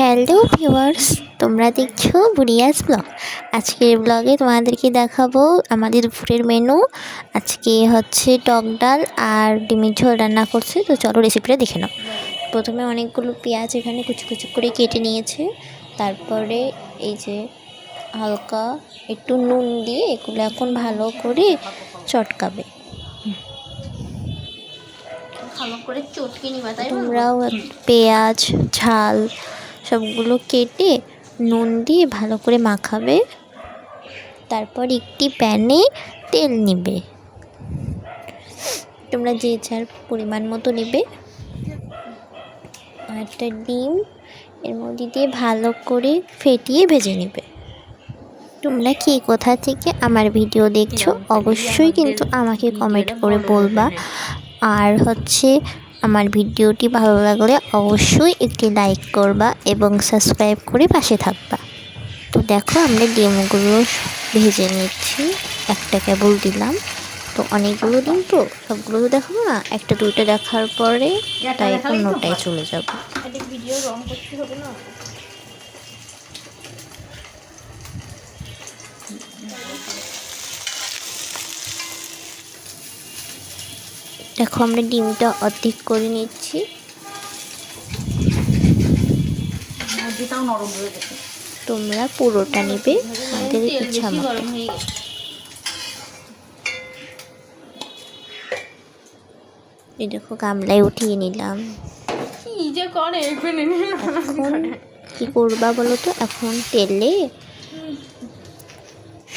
Hello viewers তোমরা দেখছ বুড়িয়াস blog. আজকের ব্লগে তোমাদেরকে দেখাবো আমাদের দুপুরের মেনু আজকে হচ্ছে টক ডাল আর ডিমের ঝোল রান্না করছে। তো চলো রেসিপিটা দেখে নাও। প্রথমে অনেকগুলো পেঁয়াজ এখানে কুচি কুচি করে কেটে নিয়েছে। তারপরে এই যে হালকা একটু নুন দিয়ে এগুলো এখন ভালো করে চটকাবে। ভালো করে চটকে নিবা তাই তোমরাও পেঁয়াজ ঝাল সবগুলো কেটে নুন দিয়ে ভালো করে মাখাবে। তারপর একটি প্যানে তেল নিবে। তোমরা যে যার পরিমাণ মতো নেবে। একটা ডিম এর মধ্যে দিয়ে ভালো করে ফেটিয়ে ভেজে নেবে। তোমরা কি কোথা থেকে আমার ভিডিও দেখছ? অবশ্যই কিন্তু আমাকে কমেন্ট করে বলবা। আর হচ্ছে আমার ভিডিওটি ভালো লাগলে অবশ্যই একটি লাইক করবা এবং সাবস্ক্রাইব করে পাশে থাকবা। তো দেখো আমরা ডিমগুলো ভেজে নিচ্ছি। একটা কেবল দিলাম। তো অনেকগুলো ডিম তো সবগুলো তো দেখাবো না? একটা দুইটা দেখার পরে তাই অন্যটায় চলে যাব। ভিডিও রং করতে হবে না? দেখো আমরা ডিমটা অর্ধেক করে নিচ্ছি। তোমরা পুরোটা নেবে আমাদের ইচ্ছা মতো। এই দেখো গামলায় উঠিয়ে নিলাম। কি করবা বলো তো? এখন তেলে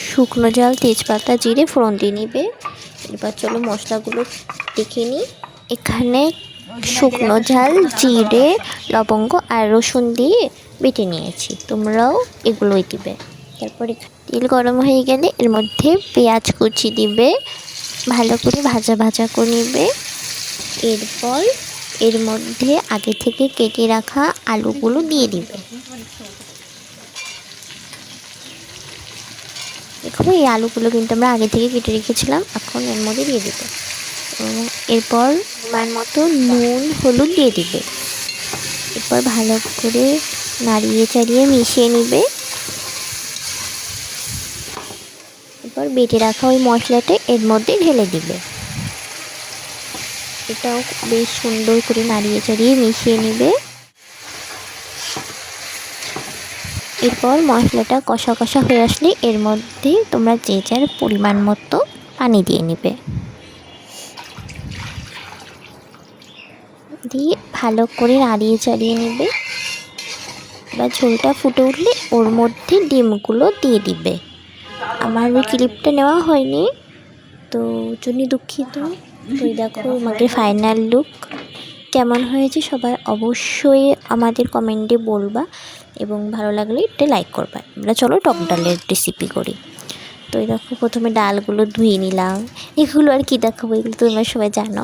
শুকনো জাল তেজপাতা জিরে ফোড়ন দিয়ে নিবে। এবার চলো মশলাগুলো দেখে নিই। এখানে শুকনো ঝাল, জিরে, লবঙ্গ আর রসুন দিয়ে বেটে নিয়েছি। তোমরাও এগুলোই দিবে। তারপরে তেল গরম হয়ে গেলে এর মধ্যে পেঁয়াজ কুচি দিবে। ভালো করে ভাজা ভাজা করে নিবে। এরপর এর মধ্যে আগে থেকে কেটে রাখা আলুগুলো দিয়ে দিবে। দেখো এই আলুগুলো কিন্তু আমরা আগে থেকে কেটে রেখেছিলাম, এখন এর মধ্যে দিয়ে দিবে। এরপর মান মতো নুন, হলুদ দিয়ে দিবে। এরপর ভালো করে নাড়িয়ে চাড়িয়ে মিশিয়ে নিবে। এরপর বেটে রাখা ওই মশলাটা এর মধ্যে ঢেলে দিবে। এটাও বেশ সুন্দর করে নাড়িয়ে চাড়িয়ে মিশিয়ে নেবে। এরপর মশলাটা কষা কষা হয়ে আসলে এর মধ্যে তোমরা যে যার পরিমাণ মতো পানি দিয়ে নেবে। দিয়ে ভালো করে নাড়িয়ে চাড়িয়ে নেবে। এবার ঝোলটা ফুটে উঠলে ওর মধ্যে ডিমগুলো দিয়ে দিবে। আমার ওই ক্লিপটা নেওয়া হয়নি, তো জন্য দুঃখিত। তুই দেখো, আমাকে ফাইনাল লুক কেমন হয়েছে সবাই অবশ্যই আমাদের কমেন্টে বলবা এবং ভালো লাগলে একটা লাইক করবা। আমরা চলো টক ডালের রেসিপি করি। তো দেখো, প্রথমে ডালগুলো ধুয়ে নিলাম। এগুলো আর কি দেখাবো? এগুলো তোমরা সবাই জানো।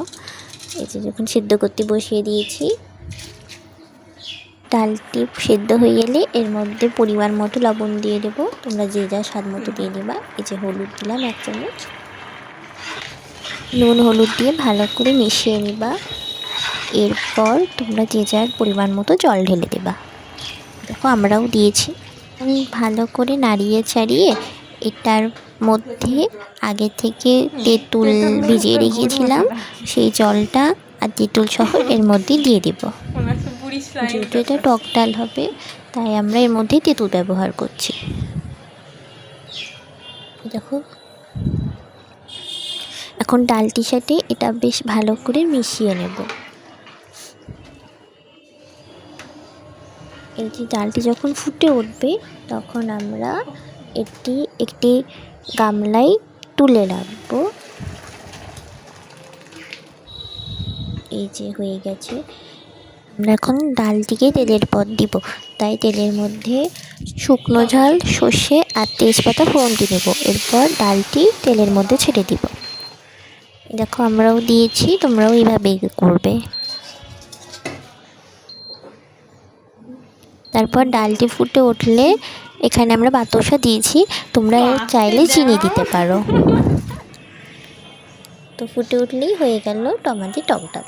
এই যে যখন সেদ্ধ করতে বসিয়ে দিয়েছি, ডালটি সেদ্ধ হয়ে গেলে এর মধ্যে পরিমাণ মতো লবণ দিয়ে দেবো। তোমরা যে যা স্বাদ মতো দিয়ে দেবা। এই যে হলুদ দিলাম এক চামচ। নুন, হলুদ দিয়ে ভালো করে মিশিয়ে নিবা। এরপর তোমরা যে যার পরিমাণ মতো জল ঢেলে দেবা। দেখো, আমরাও দিয়েছি। ভালো করে নাড়িয়ে ছাড়িয়ে এটার মধ্যে আগে থেকে তেঁতুল ভিজিয়ে রেখেছিলাম। সেই জলটা আর তেঁতুল সহ এর মধ্যে দিয়ে দেব। যেহেতু এটা হবে, তাই আমরা এর মধ্যে তেঁতুল ব্যবহার করছি। দেখো। এখন ডালটির সাথে এটা বেশ ভালো করে মিশিয়ে নেব। এই যে ডালটি যখন ফুটে উঠবে, তখন আমরা এটি একটি গামলায় তুলে রাখব। এই যে হয়ে গেছে। আমরা এখন ডালটিকে তেলের পর দিব। তাই তেলের মধ্যে শুকনো ঝাল, সর্ষে আর তেজপাতা ফোড়ন দিয়ে দেবো। এরপর ডালটি তেলের মধ্যে ছেড়ে দিব। দেখো আমরাও দিয়েছি, তোমরাও এইভাবে করবে। তারপর ডালটি ফুটে উঠলে এখানে আমরা বাতাসা দিয়েছি। তোমরা চাইলে চিনি দিতে পারো। তো ফুটে উঠলেই হয়ে গেল টমাটি টক ডাল